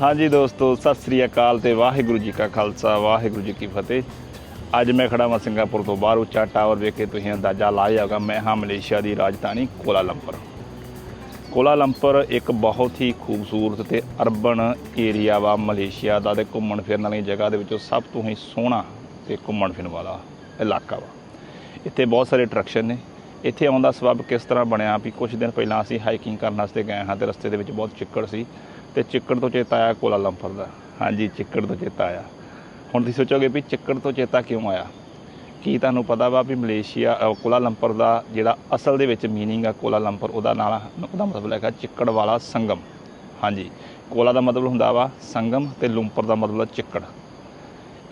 ਹਾਂਜੀ ਦੋਸਤੋ, ਸਤਿ ਸ੍ਰੀ ਅਕਾਲ ਤੇ ਵਾਹਿਗੁਰੂ ਜੀ ਕਾ ਖਾਲਸਾ, ਵਾਹਿਗੁਰੂ ਜੀ ਕੀ ਫਤਿਹ। ਅੱਜ ਮੈਂ ਖੜਾ ਹਾਂ ਸਿੰਗਾਪੁਰ ਤੋਂ ਬਾਹਰ, ਉੱਚਾ ਟਾਵਰ ਵੇਖ ਕੇ ਤੁਸੀਂ, ਅੰਦਾਜ਼ਾ ਲਾ ਜਾਓਗਾ ਮੈਂ ਹਾਂ ਮਲੇਸ਼ੀਆ ਦੀ ਰਾਜਧਾਨੀ ਕੋਲਾਲੰਪਰ ਕੋਲਾਲੰਪਰ ਇੱਕ ਬਹੁਤ ਹੀ ਖੂਬਸੂਰਤ ਤੇ ਅਰਬਨ ਏਰੀਆ ਵਾ ਮਲੇਸ਼ੀਆ ਦਾ ਤੇ ਘੁੰਮਣ ਫਿਰਨ ਵਾਲੀ ਜਗ੍ਹਾ ਦੇ ਵਿੱਚੋਂ ਸਭ ਤੋਂ ਹੀ ਸੋਹਣਾ ਤੇ ਘੁੰਮਣ ਫਿਰਨ ਵਾਲਾ ਇਲਾਕਾ ਵਾ। ਇੱਥੇ ਬਹੁਤ ਸਾਰੇ ਅਟਰੈਕਸ਼ਨ ਨੇ। ਇੱਥੇ ਆਉਣ ਦਾ ਸਬਬ ਕਿਸ ਤਰ੍ਹਾਂ ਬਣਿਆ ਵੀ ਕੁਝ ਦਿਨ ਪਹਿਲਾਂ ਅਸੀਂ ਹਾਈਕਿੰਗ ਕਰਨ ਵਾਸਤੇ ਗਏ ਹਾਂ ਤੇ ਰਸਤੇ ਦੇ ਵਿੱਚ ਬਹੁਤ ਚਿੱਕੜ ਸੀ। ਤੇ ਚਿੱਕੜ ਤੋਂ ਚੇਤਾ ਆਇਆ ਕੋਲਾ ਲੰਪਰ ਦਾ। ਹਾਂਜੀ, ਚਿੱਕੜ ਤੋਂ ਚੇਤਾ ਆਇਆ। ਹੁਣ ਤੁਸੀਂ ਸੋਚੋਗੇ ਵੀ ਚਿੱਕੜ ਤੋਂ ਚੇਤਾ ਕਿਉਂ ਆਇਆ? ਕੀ ਤੁਹਾਨੂੰ ਪਤਾ ਵਾ ਵੀ ਮਲੇਸ਼ੀਆ ਕੋਲਾ ਲੰਪਰ ਦਾ ਜਿਹੜਾ ਅਸਲ ਦੇ ਵਿੱਚ ਮੀਨਿੰਗ ਆ ਕੋਲਾ ਲੰਪਰ ਉਹਦਾ ਨਾਲ ਉਹਦਾ ਮਤਲਬ ਹੈਗਾ ਚਿੱਕੜ ਵਾਲਾ ਸੰਗਮ। ਹਾਂਜੀ, ਕੋਲਾ ਦਾ ਮਤਲਬ ਹੁੰਦਾ ਵਾ ਸੰਗਮ ਤੇ ਲੁੰਪਰ ਦਾ ਮਤਲਬ ਚਿੱਕੜ।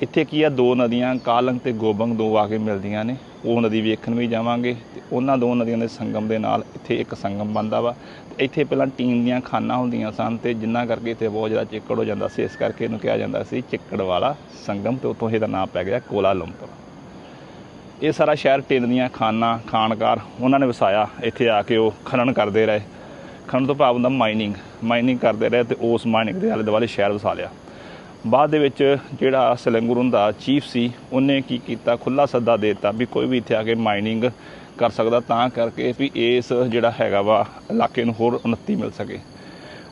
ਇੱਥੇ ਕੀ ਆ, ਦੋ ਨਦੀਆਂ, ਕਾਲੰਗ ਤੇ ਗੋਬੰਗ ਦੋ ਆ ਕੇ ਮਿਲਦੀਆਂ ਨੇ। ਉਹ ਨਦੀ ਵੇਖਣ ਵੀ ਜਾਵਾਂਗੇ ਤੇ ਉਹਨਾਂ ਦੋ ਨਦੀਆਂ ਦੇ ਸੰਗਮ ਦੇ ਨਾਲ ਇੱਥੇ ਇੱਕ ਸੰਗਮ ਬਣਦਾ ਵਾ। ਤੇ ਇੱਥੇ ਪਹਿਲਾਂ ਟੀਨ ਦੀਆਂ ਖਾਨਾਂ ਹੁੰਦੀਆਂ ਸਨ ਤੇ ਜਿੰਨਾ ਕਰਕੇ ਇੱਥੇ ਬਹੁਤ ਜ਼ਿਆਦਾ ਚਿੱਕੜ ਹੋ ਜਾਂਦਾ ਸੀ, ਇਸ ਕਰਕੇ ਇਹਨੂੰ ਕਿਹਾ ਜਾਂਦਾ ਸੀ ਚਿੱਕੜ ਵਾਲਾ ਸੰਗਮ ਤੇ ਉੱਥੋਂ ਇਹਦਾ ਨਾਮ ਪੈ ਗਿਆ ਕੋਲਾ ਲੰਪਰ ਇਹ ਸਾਰਾ ਸ਼ਹਿਰ ਟਿਨ ਦੀਆਂ ਖਾਨਾਂ ਖਾਨਕਾਰ ਉਹਨਾਂ ਨੇ ਵਸਾਇਆ। ਇੱਥੇ ਆ ਕੇ ਉਹ ਖਨਨ ਕਰਦੇ ਰਹੇ। ਖਨਨ ਤੋਂ ਭਾਵ ਹੁੰਦਾ ਮਾਈਨਿੰਗ ਮਾਈਨਿੰਗ ਕਰਦੇ ਰਹੇ ਤੇ ਉਸ ਮਾਈਨਿੰਗ ਦੇ ਆਲੇ ਦੁਆਲੇ ਸ਼ਹਿਰ ਵਸਾ ਲਿਆ। ਬਾਅਦ ਦੇ ਵਿੱਚ ਜਿਹੜਾ ਸਲੰਗੁਰਨ ਦਾ ਚੀਫ ਸੀ, ਉਹਨੇ ਕੀ ਕੀਤਾ? ਖੁੱਲਾ ਸੱਦਾ ਦੇ ਦਿੱਤਾ ਵੀ ਕੋਈ ਵੀ ਇੱਥੇ ਆ ਕੇ ਮਾਈਨਿੰਗ ਕਰ ਸਕਦਾ, ਤਾਂ ਕਰਕੇ ਵੀ ਇਸ ਜਿਹੜਾ ਹੈਗਾ ਵਾ ਇਲਾਕੇ ਨੂੰ ਹੋਰ ਉન્નਤੀ ਮਿਲ ਸਕੇ।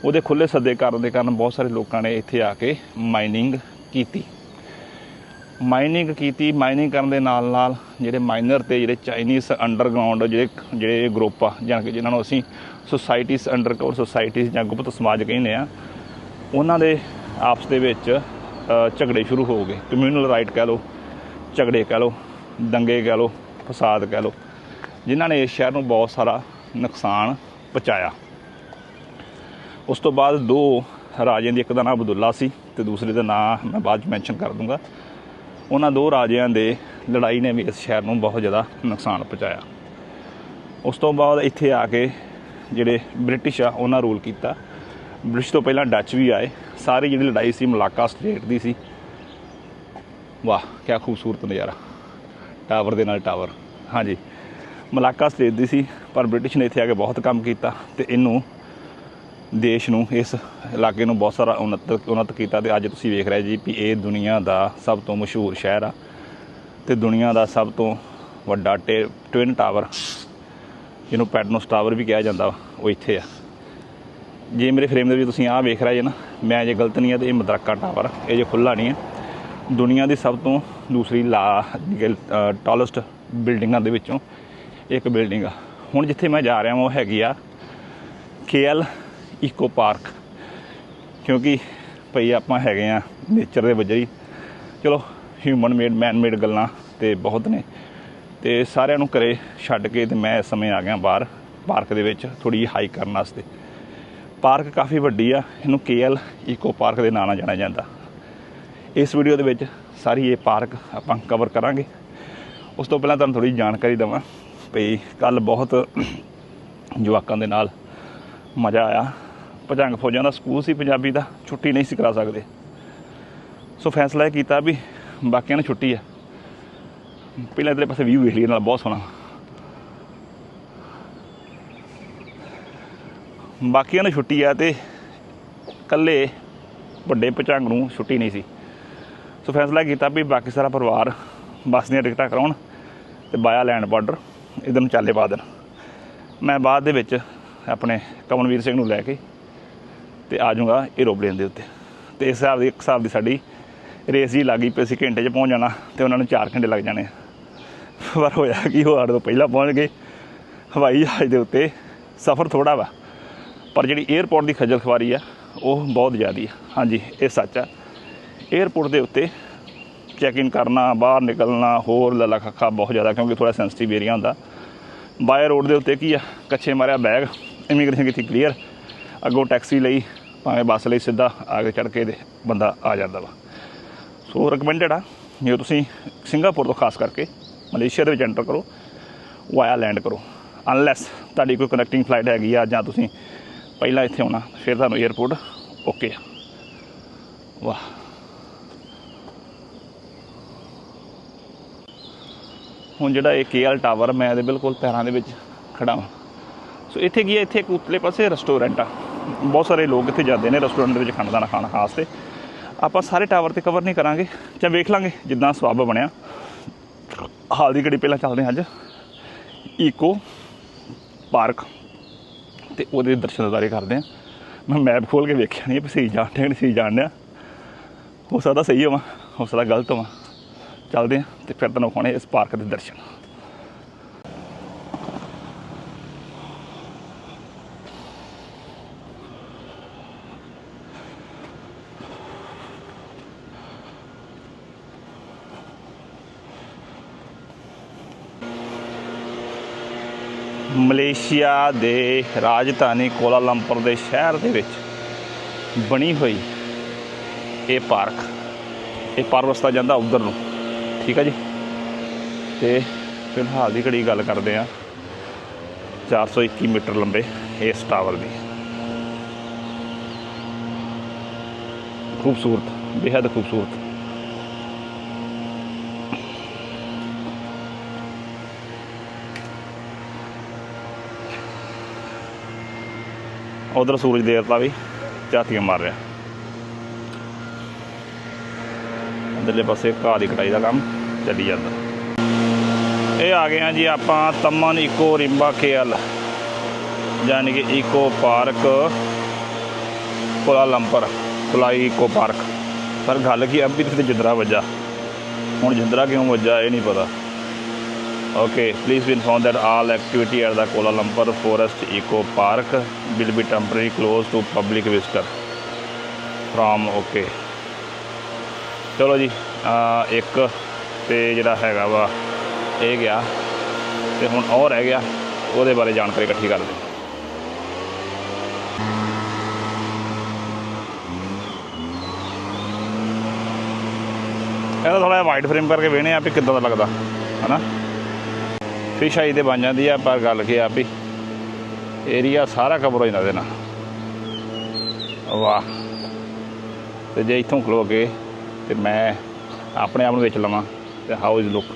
ਉਹਦੇ ਖੁੱਲੇ ਸੱਦੇ ਕਰਨ ਦੇ ਕਾਰਨ ਬਹੁਤ ਸਾਰੇ ਲੋਕਾਂ ਨੇ ਇੱਥੇ ਆ ਕੇ ਮਾਈਨਿੰਗ ਕੀਤੀ। ਮਾਈਨਿੰਗ ਕੀਤੀ ਮਾਈਨਿੰਗ ਕਰਨ ਦੇ ਨਾਲ ਨਾਲ ਜਿਹੜੇ ਮਾਈਨਰ ਤੇ ਜਿਹੜੇ ਚਾਈਨੀਜ਼ ਅੰਡਰਗਰਾਉਂਡ ਜਿਹੜੇ ਜਿਹੜੇ ਗਰੁੱਪ ਆ ਜਾਂ ਕਿ ਜਿਨ੍ਹਾਂ ਨੂੰ ਅਸੀਂ ਸੁਸਾਇਟੀਜ਼ ਅੰਡਰਕਵਰ ਸੁਸਾਇਟੀਜ਼ ਜਾਂ ਗੁਪਤ ਸਮਾਜ ਕਹਿੰਦੇ ਆ, ਉਹਨਾਂ ਦੇ ਆਪਸ ਦੇ ਵਿੱਚ ਝਗੜੇ ਸ਼ੁਰੂ ਹੋ ਗਏ। ਕਮਿਊਨਲ ਰਾਈਟ ਕਹਿ ਲਓ, ਝਗੜੇ ਕਹਿ ਲਓ, ਦੰਗੇ ਕਹਿ ਲਓ, ਫਸਾਦ ਕਹਿ ਲਓ, ਜਿਨ੍ਹਾਂ ਨੇ ਇਸ ਸ਼ਹਿਰ ਨੂੰ ਬਹੁਤ ਸਾਰਾ ਨੁਕਸਾਨ ਪਹੁੰਚਾਇਆ। ਉਸ ਤੋਂ ਬਾਅਦ ਦੋ ਰਾਜਿਆਂ ਦੀ, ਇੱਕ ਦਾ ਨਾਮ ਅਬਦੁੱਲਾ ਸੀ ਤੇ ਦੂਸਰੇ ਦਾ ਨਾਮ ਮੈਂ ਬਾਅਦ ਚ ਮੈਂਸ਼ਨ ਕਰ ਦੂੰਗਾ। ਉਹਨਾਂ ਦੋ ਰਾਜਿਆਂ ਦੇ ਲੜਾਈ ਨੇ ਵੀ ਇਸ ਸ਼ਹਿਰ ਨੂੰ ਬਹੁਤ ਜ਼ਿਆਦਾ ਨੁਕਸਾਨ ਪਹੁੰਚਾਇਆ। ਉਸ ਤੋਂ ਬਾਅਦ ਇੱਥੇ ਆ ਕੇ ਜਿਹੜੇ ਬ੍ਰਿਟਿਸ਼ ਆ, ਉਹਨਾਂ ਰੂਲ ਕੀਤਾ। ਬ੍ਰਿਟਿਸ਼ ਤੋਂ ਪਹਿਲਾਂ ਡੱਚ ਵੀ ਆਏ। ਸਾਰੀ ਜਿਹੜੀ ਲੜਾਈ ਸੀ, ਮਲਾਕਾ ਸਟੇਟ ਦੀ ਸੀ। ਵਾਹ ਕੀ ਖੂਬਸੂਰਤ ਨਜ਼ਾਰਾ। ਟਾਵਰ ਦੇ ਨਾਲ ਟਾਵਰ। ਹਾਂਜੀ, ਮਲਾਕਾ ਸਟੇਟ ਦੀ ਸੀ, ਪਰ ਬ੍ਰਿਟਿਸ਼ ਨੇ ਇੱਥੇ ਆ ਕੇ ਬਹੁਤ ਕੰਮ ਕੀਤਾ ਤੇ ਇਹਨੂੰ ਦੇਸ਼ ਨੂੰ, ਇਸ ਇਲਾਕੇ ਨੂੰ ਬਹੁਤ ਸਾਰਾ ਉਨਤ ਉਨਤ ਕੀਤਾ ਤੇ ਅੱਜ ਤੁਸੀਂ ਵੇਖ ਰਹੇ ਜੀ ਕਿ ਇਹ ਦੁਨੀਆ ਦਾ ਸਭ ਤੋਂ ਮਸ਼ਹੂਰ ਸ਼ਹਿਰ ਆ ਤੇ ਦੁਨੀਆ ਦਾ ਸਭ ਤੋਂ ਵੱਡਾ ਟਵਿਨ ਟਾਵਰ ਜਿਹਨੂੰ ਪੈਡਨੋਸ ਟਾਵਰ ਵੀ ਕਿਹਾ ਜਾਂਦਾ ਉਹ ਇੱਥੇ ਆ। ਜੇ ਮੇਰੇ ਫਰੇਮ ਦੇ ਵਿੱਚ ਤੁਸੀਂ ਆਹ ਵੇਖ ਰਹੇ ਜੇ ਨਾ, ਮੈਂ ਜੇ ਗਲਤ ਨਹੀਂ ਆ ਤੇ ਇਹ ਮਦਰਕਾ ਟਾਵਰ ਇਹ ਜੇ ਖੁੱਲਾ ਨਹੀਂ ਹੈ ਦੁਨੀਆ ਦੀ ਸਭ ਤੋਂ ਦੂਸਰੀ ਲਾ ਟਾਲੈਸਟ ਬਿਲਡਿੰਗਾਂ ਦੇ ਵਿੱਚੋਂ ਇੱਕ ਬਿਲਡਿੰਗ ਆ। ਹੁਣ ਜਿੱਥੇ ਮੈਂ ਜਾ ਰਿਹਾ ਹਾਂ ਉਹ ਹੈਗੀ ਆ ਕੇਐਲ ਇਕੋ ਪਾਰਕ ਕਿਉਂਕਿ ਭਈ ਆਪਾਂ ਹੈਗੇ ਆ ਨੇਚਰ ਦੇ ਵਜਰੀ। ਚਲੋ ਹਿਊਮਨ ਮੇਡ ਮੈਨ ਮੇਡ ਗੱਲਾਂ ਤੇ ਬਹੁਤ ਨੇ। ਤੇ ਸਾਰਿਆਂ ਨੂੰ ਘਰੇ ਛੱਡ ਕੇ ਤੇ ਮੈਂ ਇਸ ਸਮੇਂ ਆ ਗਿਆ ਬਾਹਰ ਪਾਰਕ ਦੇ ਵਿੱਚ ਥੋੜੀ ਹਾਈਕ ਕਰਨ ਵਾਸਤੇ। ਪਾਰਕ ਕਾਫੀ ਵੱਡੀ ਆ, ਇਹਨੂੰ ਕੇਐਲ ਈਕੋ ਪਾਰਕ ਦੇ ਨਾਂ ਨਾਲ ਜਾਣਿਆ ਜਾਂਦਾ। ਇਸ ਵੀਡੀਓ ਦੇ ਵਿੱਚ ਸਾਰੀ ਇਹ ਪਾਰਕ ਆਪਾਂ ਕਵਰ ਕਰਾਂਗੇ। ਉਸ ਤੋਂ ਪਹਿਲਾਂ ਤੁਹਾਨੂੰ ਥੋੜੀ ਜਾਣਕਾਰੀ ਦਵਾਂ ਭਈ ਕੱਲ ਬਹੁਤ ਜਵਾਕਾਂ ਦੇ ਨਾਲ ਮਜ਼ਾ ਆਇਆ। ਭਜੰਗ ਫੌਜਾਂ ਦਾ ਸਕੂਲ ਸੀ ਪੰਜਾਬੀ ਦਾ, ਛੁੱਟੀ ਨਹੀਂ ਸੀ ਕਰਾ ਸਕਦੇ। ਸੋ ਫੈਸਲਾ ਇਹ ਕੀਤਾ ਵੀ ਬਾਕੀਆਂ ਨੂੰ ਛੁੱਟੀ ਆ। ਪਹਿਲਾਂ ਇਧਰਲੇ ਪਾਸੇ ਵਿਊ ਵੇਖ ਲਈ ਨਾਲ ਬਹੁਤ ਸੋਹਣਾ। ਬਾਕੀਆਂ ਨੂੰ ਛੁੱਟੀ ਆ ਤੇ ਇਕੱਲੇ ਵੱਡੇ ਭਚੰਗ ਨੂੰ ਛੁੱਟੀ ਨਹੀਂ ਸੀ। ਸੋ ਫੈਸਲਾ ਕੀਤਾ ਵੀ ਬਾਕੀ ਸਾਰਾ ਪਰਿਵਾਰ ਬੱਸ ਦੀਆਂ ਟਿਕਟਾਂ ਕਰਾਉਣ ਤੇ ਬਾਇਆ ਲੈਂਡ ਬਾਰਡਰ ਇਧਰ ਨੂੰ ਚਾਲੇ ਪਾ ਦੇਣ। ਮੈਂ ਬਾਅਦ ਦੇ ਵਿੱਚ ਆਪਣੇ ਕਮਨਵੀਰ ਸਿੰਘ ਨੂੰ ਲੈ ਕੇ ਤੇ ਆ ਜਾਊਂਗਾ ਏਰੋਪਲੇਨ ਦੇ ਉੱਤੇ। ਤੇ ਇਸ ਹਿਸਾਬ ਦੀ ਇੱਕ ਹਿਸਾਬ ਦੀ ਸਾਡੀ ਰੇਸ ਜੀ ਲੱਗੀ ਪਈ ਸੀ, ਘੰਟੇ 'ਚ ਪਹੁੰਚ ਜਾਣਾ ਤੇ ਉਹਨਾਂ ਨੂੰ 4 ਘੰਟੇ ਲੱਗ ਜਾਣੇ। ਪਰ ਹੋਇਆ ਕਿ, ਉਹ ਸਾਡੇ ਤੋਂ ਪਹਿਲਾਂ ਪਹੁੰਚ ਗਏ। ਹਵਾਈ ਜਹਾਜ਼ ਦੇ ਉੱਤੇ ਸਫ਼ਰ ਥੋੜਾ ਵਾ। ਪਰ ਜਿਹੜੀ 에어ਪੋਰਟ ਦੀ ਖੱਜਲ ਖਵਾਰੀ ਆ, ਉਹ ਬਹੁਤ ਜ਼ਿਆਦੀ ਆ। ਹਾਂਜੀ, ਇਹ ਸੱਚ ਆ। 에어ਪੋਰਟ ਦੇ ਉੱਤੇ ਚੈੱਕ ਇਨ ਕਰਨਾ, ਬਾਹਰ ਨਿਕਲਣਾ, ਹੋਰ ਲਲਾ ਖੱਖਾ ਬਹੁਤ ਜ਼ਿਆਦਾ, ਕਿਉਂਕਿ ਥੋੜਾ ਸੈਂਸਿਟਿਵ ਏਰੀਆ ਹੁੰਦਾ। ਬਾਏ ਰੋਡ ਦੇ ਉੱਤੇ ਕੀ ਆ, ਕੱਚੇ ਮਾਰਿਆ ਬੈਗ ਇਮੀਗ੍ਰੇਸ਼ਨ ਕੀਤੀ ਕਲੀਅਰ ਅੱਗੋਂ ਟੈਕਸੀ ਲਈ, ਭਾਵੇਂ ਬੱਸ ਲਈ ਸਿੱਧਾ ਆ ਕੇ ਚੜ ਕੇ ਬੰਦਾ ਆ ਜਾਂਦਾ ਵਾ। ਸੋ ਰეკਮੈਂਡਡ ਆ, ਜੇ ਤੁਸੀਂ ਸਿੰਗਾਪੁਰ ਤੋਂ ਖਾਸ ਕਰਕੇ ਮਲੇਸ਼ੀਆ ਦੇ ਵਿੱਚ ਐਂਟਰ ਕਰੋ ਵਾਇਆ ਲੈਂਡ ਕਰੋ। ਅਨਲੈਸ ਤੁਹਾਡੀ ਕੋਈ ਕਨੈਕਟਿੰਗ ਫਲਾਈਟ ਹੈਗੀ ਆ ਜਾਂ ਤੁਸੀਂ ਪਹਿਲਾਂ ਇੱਥੇ ਆਉਣਾ, ਫਿਰ ਤੁਹਾਨੂੰ 에ਅਰਪੋਰਟ ਓਕੇ ਆ ਵਾਹ। ਹੁਣ ਜਿਹੜਾ ਇਹ ਕੇਐਲ ਟਾਵਰ ਮੈਂ ਇਹਦੇ ਬਿਲਕੁਲ ਪੈਰਾਂ ਦੇ ਵਿੱਚ ਖੜਾ ਹਾਂ ਸੋ ਇੱਥੇ ਕੀ ਹੈ ਇੱਥੇ ਇੱਕ ਉਤਲੇ ਪਾਸੇ ਰੈਸਟੋਰੈਂਟ ਆ। ਬਹੁਤ ਸਾਰੇ ਲੋਕ ਇੱਥੇ ਜਾਂਦੇ ਨੇ ਰੈਸਟੋਰੈਂਟ ਦੇ ਵਿੱਚ ਖਾਣਾ ਦਾਣਾ ਖਾਣ ਵਾਸਤੇ। ਆਪਾਂ ਸਾਰੇ ਟਾਵਰ ਤੇ ਕਵਰ ਨਹੀਂ ਕਰਾਂਗੇ, ਜਾਂ ਵੇਖ ਲਾਂਗੇ ਜਿੱਦਾਂ ਸਵਾਬ ਬਣਿਆ। ਹਾਲ ਦੀ ਘੜੀ ਪਹਿਲਾਂ ਚੱਲਦੇ ਹਾਂ ਅੱਜ। ਈਕੋ ਪਾਰਕ ਤੇ ਉਹਦੇ ਦਰਸ਼ਨ ਦਿਦਾਰੇ ਕਰਦੇ ਆ। ਮੈਂ ਮੈਪ ਖੋਲ ਕੇ ਵੇਖਿਆ ਨਹੀਂ ਵੀ ਸਹੀ ਜਾਣ ਡਿਆ ਕਿ ਨਹੀਂ ਸਹੀ ਜਾਣ ਹੋ ਸਕਦਾ ਸਹੀ ਹੋਵਾਂ, ਹੋ ਸਕਦਾ ਗਲਤ ਹੋਵਾਂ। ਚੱਲਦੇ ਆ ਤੇ ਫਿਰ ਤੁਹਾਨੂੰ ਵਿਖਾਉਣੇ ਇਸ ਪਾਰਕ ਦੇ ਦਰਸ਼ਨ। ਮਲੇਸ਼ੀਆ ਦੇ ਰਾਜਧਾਨੀ ਕੋਲਾਲੰਪੁਰ ਦੇ ਸ਼ਹਿਰ ਦੇ ਵਿੱਚ ਬਣੀ ਹੋਈ ਇਹ ਪਾਰਕ। ਇਹ ਪਾਰ ਰਸਤਾ ਜਾਂਦਾ ਉਧਰ ਨੂੰ। ਠੀਕ ਹੈ ਜੀ? ਤੇ ਫਿਲਹਾਲ ਦੀ ਘੜੀ ਗੱਲ ਕਰਦੇ ਆ 421 ਮੀਟਰ ਲੰਬੇ ਇਸ ਟਾਵਰ ਦੀ। ਖੂਬਸੂਰਤ ਬੇहद ਖੂਬਸੂਰਤ। ਉਧਰ ਸੂਰਜ ਦੇਵਤਾ ਵੀ ਝਾਤੀਆਂ ਮਾਰ ਰਿਹਾ। ਅੰਦਰਲੇ ਪਾਸੇ ਘਾਹ ਦੀ ਕਟਾਈ ਦਾ ਕੰਮ ਚੱਲੀ ਜਾਂਦਾ। ਇਹ ਆ ਗਏ ਆ ਜੀ ਆਪਾਂ ਤਮਨ ਇਕੋ ਰਿੰਬਾ ਕੇਐਲ ਯਾਨੀ ਕਿ ਇਕੋ ਪਾਰਕ, ਕੋਲਾਲੰਪਰ, ਕੁਲਾਈ ਇਕੋ ਪਾਰਕ। ਪਰ ਗੱਲ ਕੀ ਆ ਵੀ ਤੇ ਜਿੰਦਰਾ ਵੱਜਾ। ਹੁਣ ਜਿੰਦਰਾ ਕਿਉਂ ਵੱਜਾ ਇਹ ਨਹੀਂ ਪਤਾ। Okay, please be informed that all activity at the Kuala Lumpur Forest Eco Park will be temporarily closed to public visitor from okay. ਚਲੋ ਜੀ ਅਹ ਇੱਕ ਤੇ ਜਿਹੜਾ ਹੈਗਾ ਵਾ ਇਹ ਗਿਆ ਤੇ ਹੁਣ ਉਹ ਰਹਿ ਗਿਆ ਉਹਦੇ ਬਾਰੇ ਜਾਣਕਾਰੀ ਇਕੱਠੀ ਕਰਦੇ ਹਾਂ। ਇਹਦਾ ਥੋੜਾ ਜਿਹਾ ਵਾਈਡ ਫਰੇਮ ਕਰਕੇ ਵੇਖਣੇ ਆ ਵੀ ਕਿੱਦਾਂ ਦਾ ਲੱਗਦਾ ਹਨਾ ਫਿਸ਼ ਆਈ ਤੇ ਬਣ ਜਾਂਦੀ ਆ ਪਰ ਗੱਲ ਕੀ ਆ ਵੀ ਏਰੀਆ ਸਾਰਾ ਕਵਰ ਹੋ ਜਾਂਦਾ ਇਹਦੇ ਨਾਲ। ਵਾਹ। ਤੇ ਜੇ ਇੱਥੋਂ ਖਲੋ ਕੇ ਤੇ ਮੈਂ ਆਪਣੇ ਆਪ ਨੂੰ ਵਿੱਚ ਲਵਾਂ, ਤੇ ਹਾਊ ਇਜ਼ ਲੁੱਕ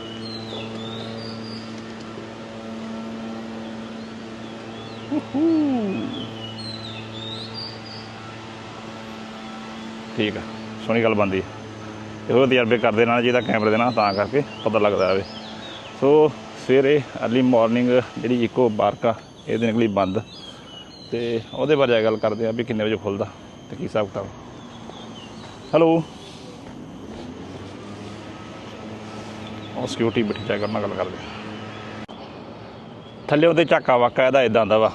ਠੀਕ ਆ, ਸੋਹਣੀ ਗੱਲ ਬੰਦੀ ਇਹੋ ਤਜਰਬੇ ਕਰਦੇ ਨਾਲ ਜਿਹਦਾ ਕੈਮਰੇ ਦੇ ਨਾਲ, ਤਾਂ ਕਰਕੇ ਪਤਾ ਲੱਗਦਾ ਆਵੇ ਸੋ ਸਵੇਰੇ ਅਰਲੀ ਮਾਰਨਿੰਗ ਜਿਹੜੀ ਇਕੋ ਪਾਰਕ ਆ ਇਹਦੇ ਨਿਕਲੀ ਬੰਦ। ਤੇ ਉਹਦੇ ਬਾਰੇ ਗੱਲ ਕਰਦੇ ਆ ਵੀ ਕਿੰਨੇ ਵਜੇ ਖੁੱਲਦਾ ਤੇ ਕੀ ਹਿਸਾਬ ਕਿਤਾਬ। ਹੈਲੋ ਉਹ ਸਿਕਿਉਰਿਟੀ ਬਿਠੀ ਚੈੱਕ ਕਰਨਾ ਗੱਲ ਕਰਦੇ ਥੱਲੇ ਉਹਦੇ ਝਾਕਾ ਵਾਕਾ ਇਹਦਾ ਇਦਾਂ ਦਾ ਵਾ।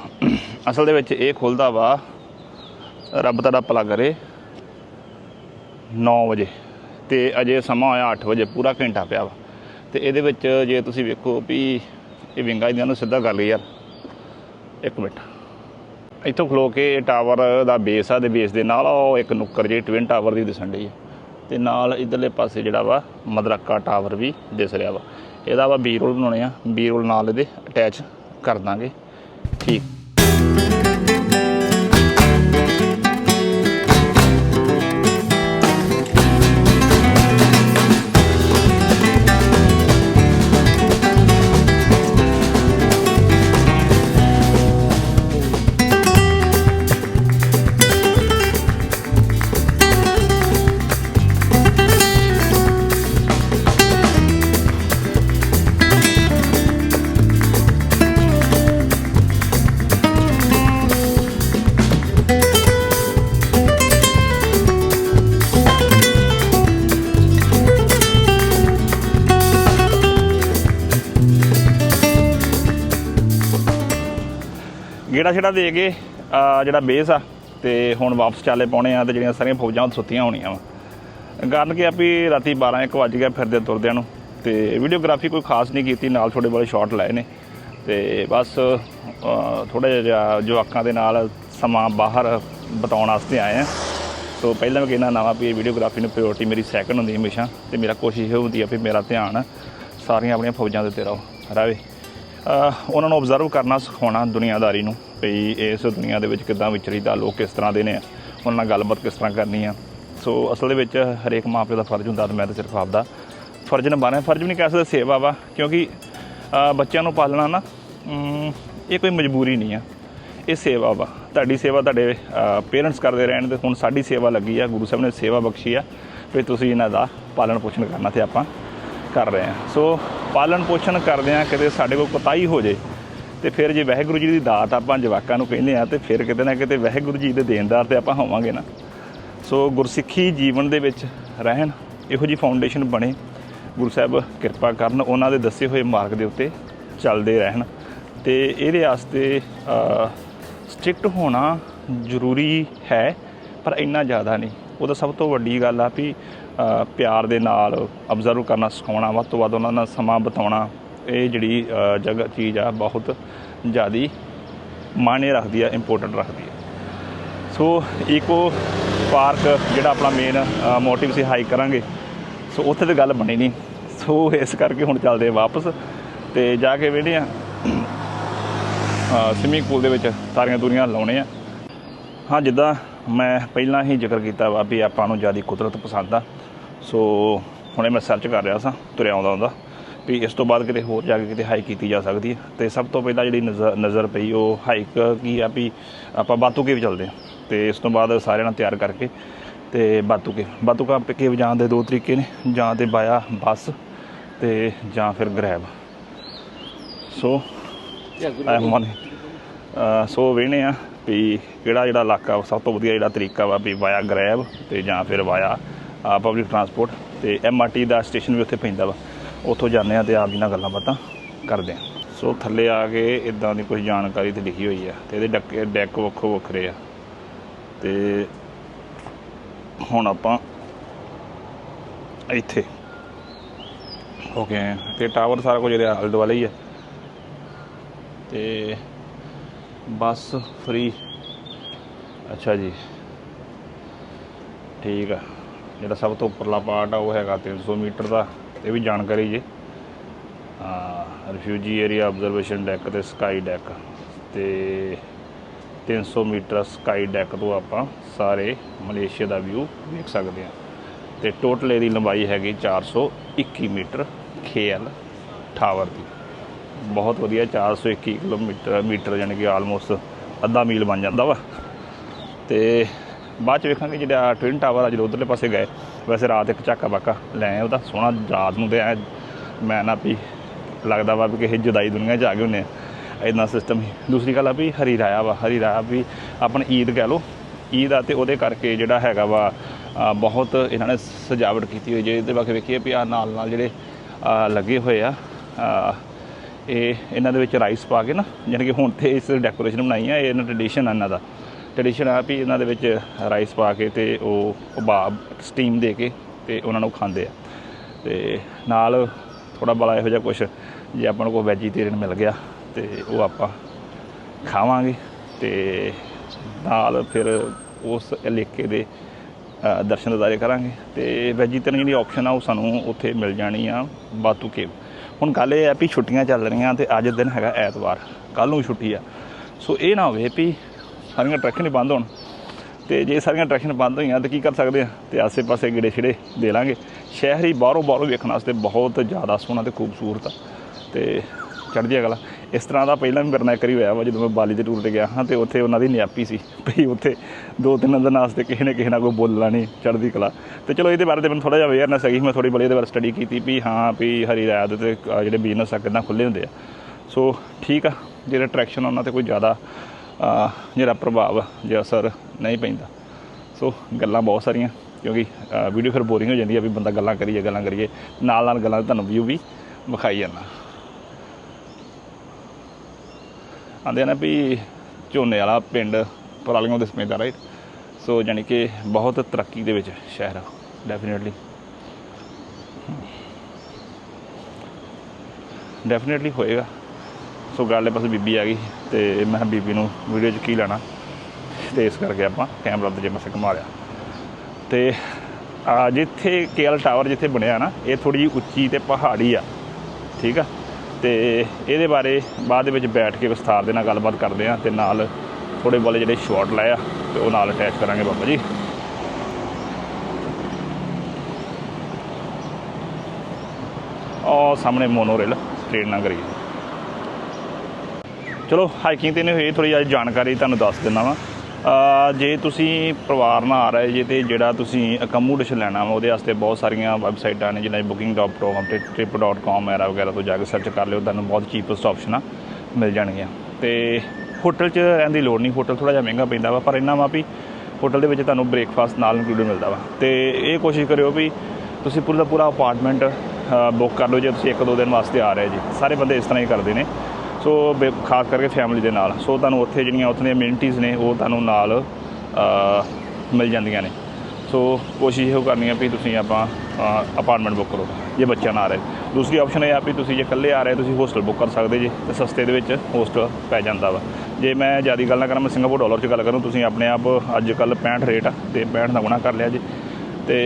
ਅਸਲ ਦੇ ਵਿੱਚ ਇਹ ਖੁੱਲਦਾ ਵਾ, ਰੱਬ ਤੁਹਾਡਾ ਭਲਾ ਕਰੇ। 9 ਵਜੇ ਤੇ ਅਜੇ ਸਮਾਂ ਹੋਇਆ 8 ਵਜੇ, ਪੂਰਾ ਘੰਟਾ ਪਿਆ ਵਾ। ਤੇ ਇਹਦੇ ਵਿੱਚ ਜੇ ਤੁਸੀਂ ਵੇਖੋ ਵੀ ਇਹ ਵਿੰਗਾ ਇਹਨਾਂ ਨੂੰ ਸਿੱਧਾ ਕਰ ਲਈ ਯਾਰ। ਇੱਕ ਮਿੰਟ। ਇੱਥੋਂ ਖਲੋ ਕੇ ਇਹ ਟਾਵਰ ਦਾ ਬੇਸ ਆ ਦੇ ਬੇਸ ਦੇ ਨਾਲ ਉਹ ਇੱਕ ਨੁੱਕਰ ਜਿਹੀ ਟਵਿਨ ਟਾਵਰ ਦੀ ਦਿਸਣ ਡਈ ਹੈ ਤੇ ਨਾਲ ਇਧਰਲੇ ਪਾਸੇ ਜਿਹੜਾ ਵਾ ਮਦਰੱਕਾ ਟਾਵਰ ਵੀ ਦਿਸ ਰਿਹਾ ਵਾ। ਇਹਦਾ ਵਾ ਬੀ ਰੋਲ ਬਣਾਉਣੇ ਆ। ਬੀ ਰੋਲ ਨਾਲ ਇਹਦੇ ਅਟੈਚ ਕਰ ਦਾਂਗੇ। ਠੀਕ। ਗੇੜਾ ਛੇੜਾ ਦੇ ਕੇ ਜਿਹੜਾ ਬੇਸ ਆ, ਤੇ ਹੁਣ ਵਾਪਸ ਚਾਲੇ ਪਾਉਣੇ ਆ ਤੇ ਜਿਹੜੀਆਂ ਸਾਰੀਆਂ ਫੌਜਾਂ ਉਹ ਸੁੱਤੀਆਂ ਹੋਣੀਆਂ ਵਾ। ਕਾਰਨ ਕੀ ਆ ਵੀ ਰਾਤੀ 12 1 ਵਜ ਗਿਆ ਫਿਰਦੇ ਤੁਰਦਿਆਂ ਨੂੰ, ਤੇ ਵੀਡੀਓਗ੍ਰਾਫੀ ਕੋਈ ਖਾਸ ਨਹੀਂ ਕੀਤੀ, ਨਾਲ ਛੋਟੇ ਬੜੇ ਸ਼ਾਟ ਲਏ ਨੇ। ਤੇ ਬਸ ਥੋੜਾ ਜਿਹਾ ਜਵਾਕਾਂ ਦੇ ਨਾਲ ਸਮਾਂ ਬਾਹਰ ਬਤਾਉਣ ਵਾਸਤੇ ਆਏ ਆ। ਸੋ ਪਹਿਲਾਂ ਮੈਂ ਕਹਿੰਦਾ ਨਾ ਵੀ ਵੀਡੀਓਗ੍ਰਾਫੀ ਨੂੰ ਪ੍ਰਾਇੋਰਟੀ ਮੇਰੀ ਸੈਕੰਡ ਹੁੰਦੀ ਹਮੇਸ਼ਾ, ਤੇ ਮੇਰਾ ਕੋਸ਼ਿਸ਼ ਇਹ ਹੁੰਦੀ ਆ ਵੀ ਮੇਰਾ ਧਿਆਨ ਸਾਰੀਆਂ ਆਪਣੀਆਂ ਫੌਜਾਂ ਦੇ ਉੱਤੇ ਰਹੋ। ਰਵੇ। ਉਹਨਾਂ ਨੂੰ ਆਬਜ਼ਰਵ ਕਰਨਾ ਸਿਖਾਉਣਾ ਦੁਨੀਆਦਾਰੀ ਨੂੰ ਵੀ ਇਸ ਦੁਨੀਆ ਦੇ ਵਿੱਚ ਕਿੱਦਾਂ ਵਿਚਰੀਦਾ ਲੋਕ ਕਿਸ ਤਰ੍ਹਾਂ ਦੇ ਨੇ, ਉਹਨਾਂ ਨਾਲ ਗੱਲਬਾਤ ਕਿਸ ਤਰ੍ਹਾਂ ਕਰਨੀ ਆ। ਸੋ ਅਸਲ ਦੇ ਵਿੱਚ ਹਰੇਕ ਮਾਪੇ ਦਾ ਫਰਜ਼ ਹੁੰਦਾ ਤੇ ਮੈਂ ਤਾਂ ਸਿਰਫ ਆਪਦਾ ਫਰਜ਼ ਨਿਭਾਉਣਾ ਫਰਜ਼ ਵੀ ਨਹੀਂ ਕਹਿ ਸਕਦੇ ਸੇਵਾ ਵਾ, ਕਿਉਂਕਿ ਬੱਚਿਆਂ ਨੂੰ ਪਾਲਣਾ ਨਾ ਇਹ ਕੋਈ ਮਜਬੂਰੀ ਨਹੀਂ ਆ। ਇਹ ਸੇਵਾ ਵਾ। ਤੁਹਾਡੀ ਸੇਵਾ ਤੁਹਾਡੇ ਪੇਰੈਂਟਸ ਕਰਦੇ ਰਹਿਣ ਤੇ ਹੁਣ ਸਾਡੀ ਸੇਵਾ ਲੱਗੀ ਆ, ਗੁਰੂ ਸਾਹਿਬ ਨੇ ਸੇਵਾ ਬਖਸ਼ੀ ਆ, ਵੀ ਤੁਸੀਂ ਇਹਨਾਂ ਦਾ ਪਾਲਣ ਪੋਸ਼ਣ ਕਰਨਾ ਤੇ ਆਪਾਂ ਕਰ ਰਹੇ ਹਾਂ ਸੋ ਪਾਲਣ ਪੋਸ਼ਣ ਕਰਦੇ ਆ ਕਿਤੇ ਸਾਡੇ ਕੋਲ ਕੋਤਾਹੀ ਹੋ ਜੇ, ਤੇ ਫਿਰ ਜੇ ਵਾਹਿਗੁਰੂ ਜੀ ਦੀ ਦਾਤ ਆਪਾਂ ਜਵਾਕਾਂ ਨੂੰ ਕਹਿੰਦੇ ਆ ਤੇ ਫਿਰ ਕਿਤੇ ਨਾ ਕਿਤੇ ਵਾਹਿਗੁਰੂ ਜੀ ਦੇ ਦੇਣਦਾਰ ਤੇ ਆਪਾਂ ਹੋਵਾਂਗੇ ਨਾ। ਸੋ ਗੁਰਸਿੱਖੀ ਜੀਵਨ ਦੇ ਵਿੱਚ ਰਹਿਣ, ਇਹੋ ਜੀ ਫਾਊਂਡੇਸ਼ਨ ਬਣੇ, ਗੁਰੂ ਸਾਹਿਬ ਕਿਰਪਾ ਕਰਨ, ਉਹਨਾਂ ਦੇ ਦੱਸੇ ਹੋਏ ਮਾਰਗ ਦੇ ਉੱਤੇ ਚੱਲਦੇ ਰਹਿਣ। ਤੇ ਇਹਦੇ ਵਾਸਤੇ ਸਟ੍ਰਿਕਟ ਹੋਣਾ ਜ਼ਰੂਰੀ ਹੈ, ਪਰ ਇੰਨਾ ਜ਼ਿਆਦਾ ਨਹੀਂ। ਉਹਦਾ ਸਭ ਤੋਂ ਵੱਡੀ ਗੱਲ ਆ ਵੀ ਪਿਆਰ ਦੇ ਨਾਲ ਅਬਜ਼ਰਵ ਕਰਨਾ ਸਿਖਾਉਣਾ, ਵੱਧ ਤੋਂ ਵੱਧ ਉਹਨਾਂ ਨਾਲ ਸਮਾਂ ਬਿਤਾਉਣਾ, ਇਹ ਜਿਹੜੀ ਜਗ੍ਹਾ, ਚੀਜ਼ ਆ, ਬਹੁਤ ਜ਼ਿਆਦੀ ਮਾਇਨੇ ਰੱਖਦੀ ਆ ਇੰਪੋਰਟੈਂਟ ਰੱਖਦੀ ਆ। ਸੋ ਈਕੋ ਪਾਰਕ ਜਿਹੜਾ ਆਪਣਾ ਮੇਨ ਮੋਟਿਵ ਸੀ ਹਾਈਕ ਕਰਾਂਗੇ। ਸੋ, ਉੱਥੇ ਤੇ ਗੱਲ ਬਣੀ ਨਹੀਂ। ਸੋ, ਇਸ ਕਰਕੇ ਹੁਣ ਚੱਲਦੇ ਆ ਵਾਪਸ ਤੇ ਜਾ ਕੇ ਵੇਖਦੇ ਆ। ਸਵਿਮਿੰਗ ਪੂਲ ਦੇ ਵਿੱਚ ਸਾਰੀਆਂ ਦੂਰੀਆਂ ਲਾਉਣੇ ਆ। ਹਾਂ, ਜਿੱਦਾਂ ਮੈਂ ਪਹਿਲਾਂ ਹੀ ਜ਼ਿਕਰ ਕੀਤਾ ਵਾ ਵੀ ਆਪਾਂ ਨੂੰ ਜ਼ਿਆਦਾ ਕੁਦਰਤ ਪਸੰਦ ਆ। ਸੋ ਹੁਣੇ ਮੈਂ ਸਰਚ ਕਰ ਰਿਹਾ ਸਾਂ, ਤੁਰਿਆ ਆਉਂਦਾ ਆਉਂਦਾ, ਵੀ ਇਸ ਤੋਂ ਬਾਅਦ ਕਿਤੇ ਹੋਰ ਜਾ ਕੇ ਕਿਤੇ ਹਾਈਕ ਕੀਤੀ ਜਾ ਸਕਦੀ ਹੈ। ਤੇ ਸਭ ਤੋਂ ਪਹਿਲਾਂ ਜਿਹੜੀ ਨਜ਼ਰ ਨਜ਼ਰ ਪਈ ਉਹ ਹਾਈਕ ਕੀ ਆ ਵੀ ਆਪਾਂ ਬਾਤੂਕੇ ਵੀ ਚੱਲਦੇ ਹਾਂ। ਤੇ ਇਸ ਤੋਂ ਬਾਅਦ ਸਾਰਿਆਂ ਨਾਲ ਤਿਆਰ ਕਰਕੇ ਤੇ ਬਾਤੂ ਕੇ ਬਾਤੂ ਕੇਵ ਜਾਣ ਦੇ ਦੋ ਤਰੀਕੇ ਨੇ, ਜਾਂ ਤੇ ਬਾਇਆ ਬੱਸ ਤੇ ਜਾਂ ਫਿਰ ਗ੍ਰੈਬ ਸੋ ਮਨ। ਸੋ ਵੇਨੇ ਆ ਵੀ ਕਿਹੜਾ ਜਿਹੜਾ ਇਲਾਕਾ ਸਭ ਤੋਂ ਵਧੀਆ ਜਿਹੜਾ ਤਰੀਕਾ ਵਾ ਵੀ ਵਾਇਆ ਗ੍ਰੈਬ ਤੇ ਜਾਂ ਫਿਰ ਵਾਇਆ ਪਬਲਿਕ ਟਰਾਂਸਪੋਰਟ ਤੇ ਐਮਆਰਟੀ ਦਾ ਸਟੇਸ਼ਨ ਵੀ ਉੱਥੇ ਪੈਂਦਾ ਵਾ। ਉੱਥੋਂ ਜਾਂਦੇ ਆ ਤੇ ਆਪ ਜੀ ਨਾਲ ਗੱਲਾਂ ਬਾਤਾਂ ਕਰਦੇ ਆ ਸੋ ਥੱਲੇ ਆ ਕੇ ਇਦਾਂ ਦੀ ਕੁਝ ਜਾਣਕਾਰੀ ਤੇ ਲਿਖੀ ਹੋਈ ਆ ਤੇ ਇਹਦੇ ਡੱਕੇ ਡੈਕ ਵੱਖੋ ਵੱਖਰੇ ਆ। ਤੇ ਹੁਣ ਆਪਾਂ ਇੱਥੇ ਓਕੇ ਤੇ ਟਾਵਰ ਸਾਰਾ ਕੁਝ ਇਹਦੇ ਆਲੇ ਦੁਆਲੇ ਹੀ ਆ। ਤੇ ਬੱਸ ਫ੍ਰੀ ਅੱਛਾ ਜੀ। ਠੀਕ ਆ। ਜਿਹੜਾ ਸਭ ਤੋਂ ਉੱਪਰਲਾ ਪਾਰਟ ਆ, ਉਹ ਹੈਗਾ 300 ਮੀਟਰ ਦਾ, ਇਹ ਵੀ ਜਾਣਕਾਰੀ ਜੀ। ਰਿਫਿਊਜੀ ਏਰੀਆ ਆਬਜ਼ਰਵੇਸ਼ਨ ਡੈਕ ਤੇ ਸਕਾਈ ਡੈਕ ਤੇ 300 ਮੀਟਰ ਸਕਾਈ ਡੈਕ ਤੋਂ ਆਪਾਂ ਸਾਰੇ ਮਲੇਸ਼ੀਆ ਦਾ ਵਿਊ ਦੇਖ ਸਕਦੇ ਹਾਂ। ਤੇ ਟੋਟਲ ਇਹਦੀ ਲੰਬਾਈ ਹੈਗੀ 421 ਮੀਟਰ ਖੇਲ ਠਾਵਰ ਦੀ। ਬਹੁਤ ਵਧੀਆ 421 ਕਿਲੋਮੀਟਰ, ਮੀਟਰ ਯਾਨੀ ਕਿ ਆਲਮੋਸਟ ਅੱਧਾ ਮੀਲ ਬਣ ਜਾਂਦਾ ਵਾ। ਤੇ ਬਾਅਦ ਚ ਵੇਖਾਂਗੇ ਜਿਹੜਾ ਟਵਿਨ ਟਾਵਰ ਆ ਜਦੋਂ ਉਧਰਲੇ ਪਾਸੇ ਗਏ। ਵੈਸੇ ਰਾਤ ਇੱਕ ਝਾਕਾ ਬਾਕਾ ਲੈ ਆਏ ਉਹਦਾ ਸੋਹਣਾ ਰਾਤ ਨੂੰ ਤੇ ਐ ਮੈਂ ਨਾ ਵੀ ਲੱਗਦਾ ਵਾ ਵੀ ਕਿਸੇ ਜੁਦਾਈ ਦੁਨੀਆ 'ਚ ਆ ਗਏ ਹੁੰਨੇ ਆ। ਇਦਾਂ ਸਿਸਟਮ ਹੀ ਦੂਸਰੀ ਗੱਲ ਆ ਵੀ ਹਰੀ ਰਾਇਆ ਵਾ, ਹਰੀ ਰਾਇਆ ਵੀ ਆਪਣਾ ਈਦ ਕਹਿ ਲਓ। ਈਦ ਆ ਤੇ ਉਹਦੇ ਕਰਕੇ ਜਿਹੜਾ ਹੈਗਾ ਵਾ ਬਹੁਤ ਇਹਨਾਂ ਨੇ ਸਜਾਵਟ ਕੀਤੀ ਹੋਈ। ਜੇ ਇਹਦੇ ਬਾਰੇ ਵੇਖੀਏ ਵੀ ਆ ਨਾਲ ਨਾਲ ਜਿਹੜੇ ਲੱਗੇ ਹੋਏ ਆ ਇਹ ਇਹਨਾਂ ਦੇ ਵਿੱਚ ਰਾਈਸ ਪਾ ਕੇ ਨਾ ਯਾਨੀ ਕਿ ਹੁਣ ਤੇ ਇਸ ਡੈਕੋਰੇਸ਼ਨ ਬਣਾਈ ਆ, ਇਹ ਇਹਨਾਂ ਟ੍ਰੈਡੀਸ਼ਨ ਆ ਇਹਨਾਂ ਦਾ। ਟ੍ਰੈਡੀਸ਼ਨ ਆ ਵੀ ਇਹਨਾਂ ਦੇ ਵਿੱਚ ਰਾਈਸ ਪਾ ਕੇ ਤੇ ਉਹ ਉਬਾਬ ਸਟੀਮ ਦੇ ਕੇ ਤੇ ਉਹਨਾਂ ਨੂੰ ਖਾਂਦੇ ਆ। ਤੇ ਨਾਲ ਥੋੜਾ ਬੜਾ ਇਹੋ ਜਿਹਾ ਕੁਝ ਜੇ ਆਪਾਂ ਨੂੰ ਕੋਈ ਵੈਜੀਟੇਰੀਅਨ ਮਿਲ ਗਿਆ ਤੇ ਉਹ ਆਪਾਂ ਖਾਵਾਂਗੇ ਤੇ ਨਾਲ ਫਿਰ ਉਸ ਇਲਾਕੇ ਦੇ ਦਰਸ਼ਨ ਦਿਦਾਰੇ ਕਰਾਂਗੇ ਤੇ ਵੈਜੀਟੇਰੀਅਨ ਜਿਹੜੀ ਆਪਸ਼ਨ ਆ ਉਹ ਸਾਨੂੰ ਉੱਥੇ ਮਿਲ ਜਾਣੀ ਆ ਬਾਤੂ ਕੇਵ। ਹੁਣ ਗੱਲ ਇਹ ਆ ਵੀ ਛੁੱਟੀਆਂ ਚੱਲ ਰਹੀਆਂ ਤੇ ਅੱਜ ਦਿਨ ਹੈਗਾ ਐਤਵਾਰ ਕੱਲ ਨੂੰ ਛੁੱਟੀ ਆ। ਸੋ ਇਹ ਨਾ ਹੋਵੇ ਵੀ ਸਾਰੀਆਂ ਅਟਰੈਕਸ਼ਨ ਹੀ ਬੰਦ ਹੋਣ। ਤੇ ਜੇ ਸਾਰੀਆਂ ਅਟਰੈਕਸ਼ਨ ਬੰਦ ਹੋਈਆਂ ਤਾਂ ਕੀ ਕਰ ਸਕਦੇ ਆ? ਤੇ ਆਸੇ-ਪਾਸੇ ਗੇੜੇ ਛਿੜੇ ਦੇ ਲਾਂਗੇ। ਸ਼ਹਿਰ ਹੀ ਬਾਹਰੋਂ ਬਾਹਰੋਂ ਵੇਖਣ ਵਾਸਤੇ ਬਹੁਤ ਜ਼ਿਆਦਾ ਸੋਹਣਾ ਤੇ ਖੂਬਸੂਰਤ ਆ। ਤੇ ਚੜ੍ਹਦੀ ਅਗਲਾ ਇਸ ਤਰ੍ਹਾਂ ਦਾ ਪਹਿਲਾਂ ਵੀ ਮੇਰੇ ਨਾਲ ਇੱਕ ਵਾਰੀ ਹੋਇਆ ਵਾ, ਜਦੋਂ ਮੈਂ ਬਾਲੀ ਦੇ ਟੂਰ ਤੇ ਗਿਆ ਹਾਂ ਤੇ ਉੱਥੇ ਉਹਨਾਂ ਦੀ ਨਿਆਪੀ ਸੀ। ਭਈ ਉੱਥੇ ਦੋ ਤਿੰਨ ਦਿਨ ਵਾਸਤੇ ਕਿਸੇ ਨੇ ਕਿਸੇ ਨਾਲ ਕੋਈ ਬੋਲਣਾ ਨਹੀਂ, ਚੜ੍ਹਦੀ ਕਲਾ। ਤੇ ਚਲੋ ਇਹਦੇ ਬਾਰੇ ਤੇ ਮੈਨੂੰ ਥੋੜਾ ਜਿਹਾ ਅਵੇਅਰਨੈਸ ਹੈਗੀ ਮੈਂ ਥੋੜੀ ਬੜੀ ਇਹਦੇ ਬਾਰੇ ਸਟੱਡੀ ਕੀਤੀ ਵੀ ਹਾਂ ਵੀ ਹਰੀ ਰਾਇਤ ਤੇ ਜਿਹੜੇ ਬਿਜ਼ਨਸ ਆ, ਕਿੱਦਾਂ ਖੁੱਲੇ ਹੁੰਦੇ ਆ। ਸੋ ਠੀਕ ਆ, ਜਿਹੜੇ ਅਟਰੈਕਸ਼ਨ ਉਹਨਾਂ ਤੇ ਕੋਈ ਜ਼ਿਆਦਾ ਜਿਹੜਾ ਪ੍ਰਭਾਵ ਜਾਂ ਅਸਰ ਨਹੀਂ ਪੈਂਦਾ। ਸੋ ਗੱਲਾਂ ਬਹੁਤ ਸਾਰੀਆਂ, ਕਿਉਂਕਿ ਵੀਡੀਓ ਫਿਰ ਬੋਰਿੰਗ ਹੋ ਜਾਂਦੀ ਆ ਵੀ ਬੰਦਾ ਗੱਲਾਂ ਕਰੀਏ ਗੱਲਾਂ ਕਰੀਏ। ਨਾਲ ਨਾਲ ਗੱਲਾਂ ਤੁਹਾਨੂੰ ਵਿਊ ਵੀ ਵਿਖਾਈ ਜਾਂਦਾ। ਆਂਦੇ ਆ ਵੀ ਝੋਨੇ ਵਾਲਾ ਪਿੰਡ ਪਰਾਲੀਆਂ ਦੇ ਸਮੇਤ ਆ ਰਾਈਟ ਸੋ ਜਾਨੀ ਕਿ ਬਹੁਤ ਤਰੱਕੀ ਦੇ ਵਿੱਚ ਸ਼ਹਿਰ ਆ ਡੈਫੀਨਿਟਲੀ ਡੈਫੀਨਿਟਲੀ ਹੋਏਗਾ। ਸੋ ਗੱਲ ਹੈ ਬਸ ਬੀਬੀ ਆ ਗਈ। ਤੇ ਮੈਂ ਬੀਬੀ ਨੂੰ ਵੀਡੀਓ 'ਚ ਕੀ ਲੈਣਾ? ਤੇ ਇਸ ਕਰਕੇ ਆਪਾਂ ਕੈਮਰਾ ਤੇ ਜੇ ਮੈਂ ਘੁਮਾ ਲਿਆ ਤੇ ਆ ਜਿੱਥੇ ਕੇਐਲ ਟਾਵਰ ਜਿੱਥੇ ਬਣਿਆ ਨਾ, ਇਹ ਥੋੜੀ ਜਿਹੀ ਉੱਚੀ ਤੇ ਪਹਾੜੀ ਆ, ਠੀਕ ਆ? ਤੇ ਇਹਦੇ ਬਾਰੇ ਬਾਅਦ ਦੇ ਵਿੱਚ ਬੈਠ ਕੇ ਵਿਸਥਾਰ ਦੇ ਨਾਲ ਗੱਲਬਾਤ ਕਰਦੇ ਆ ਤੇ ਨਾਲ ਥੋੜੇ ਬੋਲੇ ਜਿਹੜੇ ਸ਼ਾਰਟ ਲਏ ਆ, ਤੇ ਉਹ ਨਾਲ ਅਟੈਚ ਕਰਾਂਗੇ ਬਾਬਾ ਜੀ। ਉਹ ਸਾਹਮਣੇ ਮੋਨੋਰੇਲ ਟ੍ਰੇਨ ਨਾ ਕਰੀਏ। ਚਲੋ ਹਾਈਕਿੰਗ ਤੇ ਨੇ ਹੋਈ ਥੋੜੀ ਅੱਜ ਜਾਣਕਾਰੀ ਤੁਹਾਨੂੰ ਦੱਸ ਦਿੰਦਾ ਵਾਂ। ਜੇ ਤੁਸੀਂ ਪਰਿਵਾਰ ਨਾਲ ਆ ਰਹੇ ਜੇ ਤੇ ਜਿਹੜਾ ਤੁਸੀਂ ਅਕਮੋਡੇਸ਼ਨ ਲੈਣਾ ਵਾ, ਉਹਦੇ ਵਾਸਤੇ ਬਹੁਤ ਸਾਰੀਆਂ ਵੈਬਸਾਈਟਾਂ ਨੇ ਜਿਵੇਂ booking.com ਤੇ trip.com ਐਰਾ ਵਗੈਰਾ ਤੋਂ ਜਾ ਕੇ ਸਰਚ ਕਰ ਲਿਓ, ਤੁਹਾਨੂੰ ਬਹੁਤ ਚੀਪੈਸਟ ਆਪਸ਼ਨਾਂ ਮਿਲ ਜਾਣਗੀਆਂ। ਤੇ ਹੋਟਲ 'ਚ ਰਹਿਣ ਦੀ ਲੋੜ ਨਹੀਂ ਹੋਟਲ ਥੋੜਾ ਜਿਹਾ ਮਹਿੰਗਾ ਪੈਂਦਾ ਵਾ, ਪਰ ਇੰਨਾ ਵਾ ਵੀ ਹੋਟਲ ਦੇ ਵਿੱਚ ਤੁਹਾਨੂੰ ਬ੍ਰੇਕਫਾਸਟ ਨਾਲ ਇਨਕਲੂਡ ਮਿਲਦਾ ਵਾ। ਤੇ ਇਹ ਕੋਸ਼ਿਸ਼ ਕਰਿਓ ਵੀ ਤੁਸੀਂ ਪੂਰਾ ਦਾ ਪੂਰਾ ਅਪਾਰਟਮੈਂਟ ਬੁੱਕ ਕਰ ਲਓ, ਜੇ ਤੁਸੀਂ ਇੱਕ ਦੋ ਦਿਨ ਵਾਸਤੇ ਆ ਰਹੇ ਜੀ। ਸਾਰੇ ਬੰਦੇ ਇਸ ਤਰ੍ਹਾਂ ਹੀ ਕਰਦੇ ਨੇ। ਸੋ ਬੇ- ਖਾਸ ਕਰਕੇ ਫੈਮਿਲੀ ਦੇ ਨਾਲ। ਸੋ ਤੁਹਾਨੂੰ ਉੱਥੇ ਜਿਹੜੀਆਂ ਉੱਥੇ ਦੀਆਂ ਅਮਿਨਿਟੀਜ਼ ਨੇ ਉਹ ਤੁਹਾਨੂੰ ਨਾਲ ਮਿਲ ਜਾਂਦੀਆਂ ਨੇ। ਸੋ ਕੋਸ਼ਿਸ਼ ਇਹੋ ਕਰਨੀ ਆ ਵੀ ਤੁਸੀਂ ਆਪਾਂ ਅਪਾਰਟਮੈਂਟ ਬੁੱਕ ਕਰੋ ਜੇ ਬੱਚਿਆਂ ਨਾਲ ਆ ਰਿਹਾ। ਦੂਸਰੀ ਆਪਸ਼ਨ ਇਹ ਆ ਵੀ ਤੁਸੀਂ ਜੇ ਇਕੱਲੇ ਆ ਰਹੇ ਤੁਸੀਂ ਹੋਸਟਲ ਬੁੱਕ ਕਰ ਸਕਦੇ ਜੇ ਤੇ ਸਸਤੇ ਦੇ ਵਿੱਚ ਹੋਸਟਲ ਪੈ ਜਾਂਦਾ ਵਾ। ਜੇ ਮੈਂ ਜ਼ਿਆਦਾ ਗੱਲ ਨਾ ਕਰਾਂ ਮੈਂ ਸਿੰਗਾਪੁਰ ਡਾਲਰ 'ਚ ਗੱਲ ਕਰਾਂ ਤੁਸੀਂ ਆਪਣੇ ਆਪ ਅੱਜ ਕੱਲ 65 ਰੇਟ ਆ ਤੇ 65 ਦਾ ਗੁਣਾ ਕਰ ਲਿਆ ਜੀ। ਤੇ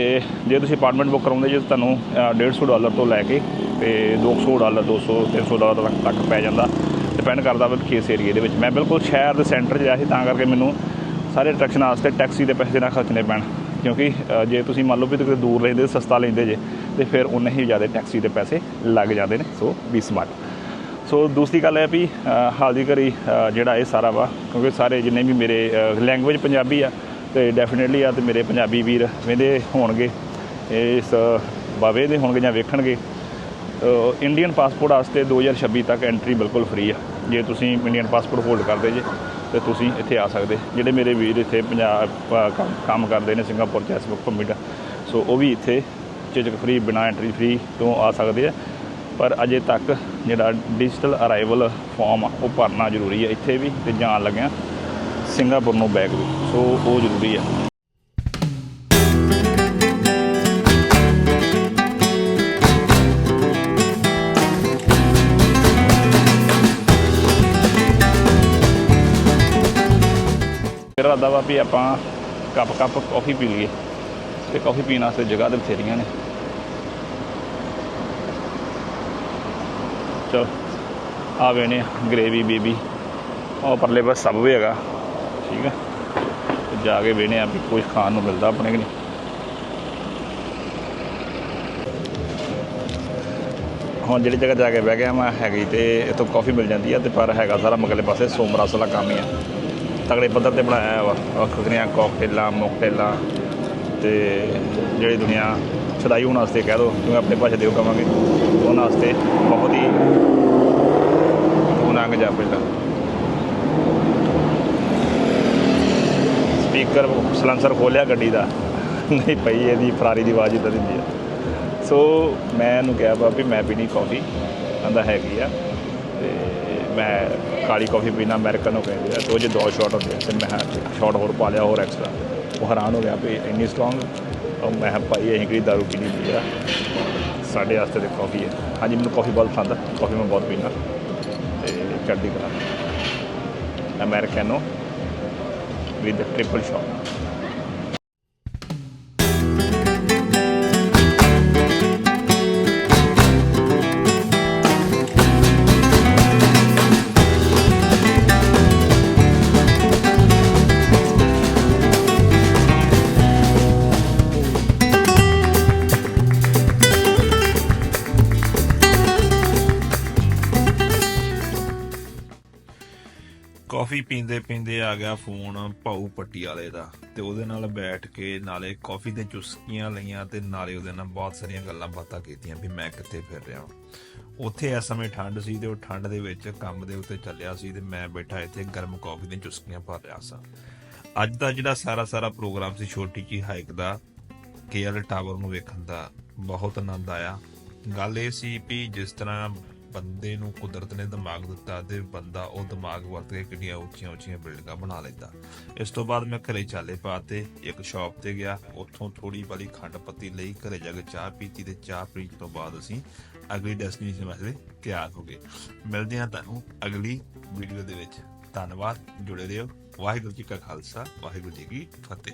ਜੇ ਤੁਸੀਂ ਅਪਾਰਟਮੈਂਟ ਬੁੱਕ ਕਰਾਉਂਦੇ ਜੇ ਤੁਹਾਨੂੰ ਅ, 150 ਡਾਲਰ ਤੋਂ ਲੈ ਕੇ ਤੇ 200 ਡਾਲਰ 200 300 ਡਾਲਰ ਤੱਕ ਪੈ ਜਾਂਦਾ। ਡਿਪੈਂਡ ਕਰਦਾ ਵੀ ਕਿਸ ਏਰੀਏ ਦੇ ਵਿੱਚ। ਮੈਂ ਬਿਲਕੁਲ ਸ਼ਹਿਰ ਦੇ ਸੈਂਟਰ 'ਚ ਆਇਆ ਸੀ, ਤਾਂ ਕਰਕੇ ਮੈਨੂੰ ਸਾਰੇ ਅਟਰੈਕਸ਼ਨ ਵਾਸਤੇ ਟੈਕਸੀ ਦੇ ਪੈਸੇ ਨਾ ਖਰਚਣੇ ਪੈਣ। ਕਿਉਂਕਿ ਜੇ ਤੁਸੀਂ ਮੰਨ ਲਓ ਵੀ ਕਿਤੇ ਦੂਰ ਰਹਿੰਦੇ, ਸਸਤਾ ਲੈਂਦੇ ਜੇ, ਤੇ ਫਿਰ ਉਨੇ ਹੀ ਜ਼ਿਆਦਾ ਟੈਕਸੀ ਦੇ ਪੈਸੇ ਲੱਗ ਜਾਂਦੇ ਨੇ। ਸੋ ਬੀ ਸਮਾਰਟ ਸੋ ਦੂਸਰੀ ਗੱਲ ਹੈ ਵੀ ਹਾਲ ਦੀ ਘੜੀ ਜਿਹੜਾ ਇਹ ਸਾਰਾ ਵਾ, ਕਿਉਂਕਿ ਸਾਰੇ ਜਿੰਨੇ ਵੀ ਮੇਰੇ ਲੈਂਗੁਏਜ ਪੰਜਾਬੀ ਆ, ਤੇ ਡੈਫੀਨਿਟਲੀ ਆ ਤੇ ਮੇਰੇ ਪੰਜਾਬੀ ਵੀਰ ਵੇਂਦੇ ਹੋਣਗੇ। ਇਸ ਬਾਵੇ ਦੇ ਹੋਣਗੇ ਜਾਂ ਵੇਖਣਗੇ। ਇੰਡੀਅਨ ਪਾਸਪੋਰਟ ਵਾਸਤੇ 2026 ਤੱਕ ਐਂਟਰੀ ਬਿਲਕੁਲ ਫ੍ਰੀ ਆ। ਜੇ ਤੁਸੀਂ ਇੰਡੀਅਨ ਪਾਸਪੋਰਟ ਹੋਲਡ ਕਰਦੇ ਜੇ, ਤੇ ਤੁਸੀਂ ਇੱਥੇ ਆ ਸਕਦੇ। ਜਿਹੜੇ ਮੇਰੇ ਵੀਰ ਇੱਥੇ ਪੰਜਾਬ ਕੰਮ- ਕਰਦੇ ਨੇ ਸਿੰਗਾਪੁਰ ਚ ਐਸ ਵਰਕ ਪਰਮਿਟ ਸੋ ਉਹ ਵੀ ਇੱਥੇ ਝਿਜਕ ਫ੍ਰੀ ਬਿਨਾ ਐਂਟਰੀ ਫ੍ਰੀ ਤੋਂ ਆ ਸਕਦੇ ਆ। ਪਰ ਅਜੇ ਤੱਕ ਜਿਹੜਾ ਡਿਜੀਟਲ ਅਰਾਈਵਲ ਫਾਰਮ ਆ, ਉਹ ਭਰਨਾ ਜ਼ਰੂਰੀ ਹੈ ਇੱਥੇ ਵੀ ਤੇ ਜਾਣ ਲੱਗਿਆ ਸਿੰਗਾਪੁਰ ਨੂੰ ਬੈਕ ਵੀ। ਸੋ ਉਹ ਜ਼ਰੂਰੀ ਆ। ਮੇਰਾ ਇਰਾਦਾ ਵਾ ਵੀ ਆਪਾਂ ਕੱਪ ਕੱਪ ਕਾਫੀ ਪੀ ਲਈਏ ਤੇ ਕਾਫੀ ਪੀਣ ਵਾਸਤੇ ਜਗ੍ਹਾ ਤੇ ਬਥੇਰੀਆਂ ਨੇ। ਚਲੋ, ਆ ਵੇਣੇ ਗ੍ਰੇਵੀ ਬੀਬੀ ਉਹ ਪਰਲੇ ਬਸ ਸਭ ਵੀ ਹੈਗਾ, ਠੀਕ ਹੈ ਜਾ ਕੇ ਵੇਣੇ ਆ ਵੀ ਕੁਝ ਖਾਣ ਨੂੰ ਮਿਲਦਾ ਆਪਣੇ ਕਿ ਨਹੀਂ ਹੁਣ ਜਿਹੜੀ ਜਗ੍ਹਾ ਜਾ ਕੇ ਬਹਿ ਗਿਆ ਮੈਂ, ਹੈਗੀ ਤੇ ਇੱਥੋਂ ਕਾਫੀ ਮਿਲ ਜਾਂਦੀ ਆ ਤੇ ਪਰ ਹੈਗਾ ਸਾਰਾ ਮਗਲੇ ਪਾਸੇ ਸੋਮਰਸ ਵਾਲਾ ਕੰਮ ਹੀ ਆ। ਤਗੜੇ ਪੱਧਰ ਤੇ ਬਣਾਇਆ ਵਾ। ਵੱਖ ਵੱਖਰੀਆਂ ਕਾਕਟੇਲਾਂ ਮੋਕਟੇਲਾਂ ਤੇ ਜਿਹੜੀ ਦੁਨੀਆ ਛਦਾਈ ਹੋਣ ਵਾਸਤੇ ਕਹਿ ਦੋ, ਜਿਵੇਂ ਆਪਣੀ ਭਾਸ਼ਾ ਦੇ ਉਹ ਕਵਾਂਗੇ, ਉਹਨਾਂ ਵਾਸਤੇ ਬਹੁਤ ਹੀ ਤੂੰ ਲੰਘ ਜਾ ਪਹਿਲਾਂ ਸਪੀਕਰ ਸਲੈਂਸਰ ਖੋਲਿਆ ਗੱਡੀ ਦਾ, ਨਹੀਂ ਪਈ ਇਹਦੀ ਫਰਾਰੀ ਦੀ ਆਵਾਜ਼ ਇਦਾਂ ਦਿੰਦੀ ਆ। ਸੋ ਮੈਂ ਇਹਨੂੰ ਕਿਹਾ ਵਾ ਵੀ ਮੈਂ ਪੀਣੀ ਕਾਫੀ ਕਹਿੰਦਾ ਹੈਗੀ ਆ, ਤੇ ਮੈਂ ਕਾਲੀ ਕਾਫੀ ਪੀਣਾ ਅਮਰੀਕਨ ਹੋ ਕਹਿੰਦੇ ਆ ਤੇ ਉਹ ਜੇ ਦੋ ਸ਼ਾਟ ਹੁੰਦੇ ਆ ਤੇ ਮੈਂ ਸ਼ਾਟ ਹੋਰ ਪਾ ਲਿਆ, ਹੋਰ ਐਕਸਟਰਾ ਉਹ ਹੈਰਾਨ ਹੋ ਗਿਆ ਵੀ ਇੰਨੀ ਸਟਰੋਂਗ ਉਹ ਮੈਂ ਕਿਹਾ ਭਾਈ ਇਹ ਕਿਹੜੀ ਦਾਰੂ ਪੀਣੀ ਪੀ ਆ? ਸਾਡੇ ਵਾਸਤੇ ਤੇ ਕਾਫੀ ਹੈ। ਹਾਂਜੀ, ਮੈਨੂੰ ਕਾਫੀ ਬਹੁਤ ਪਸੰਦ ਆ। ਕਾਫੀ ਮੈਂ ਬਹੁਤ ਪੀਣਾ ਤੇ ਚੜ੍ਹਦੀ ਕਲਾ। ਅਮਰੀਕਨੋ ਵਿਦ ਟ੍ਰਿਪਲ ਸ਼ਾਟ ਪੀਂਦੇ ਪੀਂਦੇ ਆ ਗਿਆ ਫੋਨ ਭਾਊ ਪੱਟੀ ਵਾਲੇ ਦਾ ਤੇ ਉਹਦੇ ਨਾਲ ਬੈਠ ਕੇ ਨਾਲੇ ਕਾਫੀ ਦੇ ਚੁਸਕੀਆਂ ਲਈਆਂ ਤੇ ਨਾਲੇ ਉਹਦੇ ਨਾਲ ਬਹੁਤ ਸਾਰੀਆਂ ਗੱਲਾਂ ਬਾਤਾਂ ਕੀਤੀਆਂ ਵੀ ਮੈਂ ਕਿੱਥੇ ਫਿਰ ਰਿਹਾ ਹਾਂ ਉੱਥੇ ਇਸ ਸਮੇਂ ਠੰਡ ਸੀ ਤੇ ਉਹ ਠੰਡ ਦੇ ਵਿੱਚ ਕੰਮ ਦੇ ਉੱਤੇ ਚੱਲਿਆ ਸੀ ਤੇ ਮੈਂ ਬੈਠਾ ਇੱਥੇ ਗਰਮ ਕਾਫੀ ਦੀਆਂ ਚੁਸਕੀਆਂ ਭਰ ਰਿਹਾ ਸਾਂ। ਅੱਜ ਦਾ ਜਿਹੜਾ ਸਾਰਾ ਸਾਰਾ ਪ੍ਰੋਗਰਾਮ ਸੀ ਛੋਟੀ ਜੀ ਹਾਈਕ ਦਾ, ਕੇਐਲ ਟਾਵਰ ਨੂੰ ਵੇਖਣ ਦਾ ਬਹੁਤ ਆਨੰਦ ਆਇਆ। ਗੱਲ ਇਹ ਸੀ ਵੀ ਜਿਸ ਤਰ੍ਹਾਂ ਬੰਦੇ ਨੂੰ ਕੁਦਰਤ ਨੇ ਦਿਮਾਗ ਦਿੱਤਾ ਤੇ ਬੰਦਾ ਉਹ ਦਿਮਾਗ ਵਰਤ ਕੇ ਕਿੰਨੀਆਂ ਉੱਚੀਆਂ ਉੱਚੀਆਂ ਬਿਲਡਿੰਗਾਂ ਬਣਾ ਲੈਂਦਾ। ਇਸ ਤੋਂ ਬਾਅਦ ਮੈਂ ਘਰੇ ਚਾਲੇ ਪਾਤੇ ਇੱਕ ਸ਼ਾਪ ਤੇ ਗਿਆ। ਉੱਥੋਂ ਥੋੜੀ ਬਲੀ ਖੰਡ ਪੱਤੀ ਲਈ ਘਰੇ ਜਾ ਕੇ ਚਾਹ ਪੀਤੀ ਤੇ ਚਾਹ ਪੀਣ ਤੋਂ ਬਾਅਦ ਅਸੀਂ ਅਗਲੀ ਡੈਸਟੀਨੇਸ਼ਨ ਵਾਸਤੇ ਤਿਆਰ ਹੋ ਗਏ। ਮਿਲਦੇ ਹਾਂ ਤੁਹਾਨੂੰ ਅਗਲੀ ਵੀਡੀਓ ਦੇ ਵਿੱਚ। ਧੰਨਵਾਦ। ਜੁੜੇ ਰਹੋ। ਵਾਹਿਗੁਰੂ ਜੀ ਕਾ ਖਾਲਸਾ। ਵਾਹਿਗੁਰੂ ਜੀ ਕੀ ਫਤਿਹ।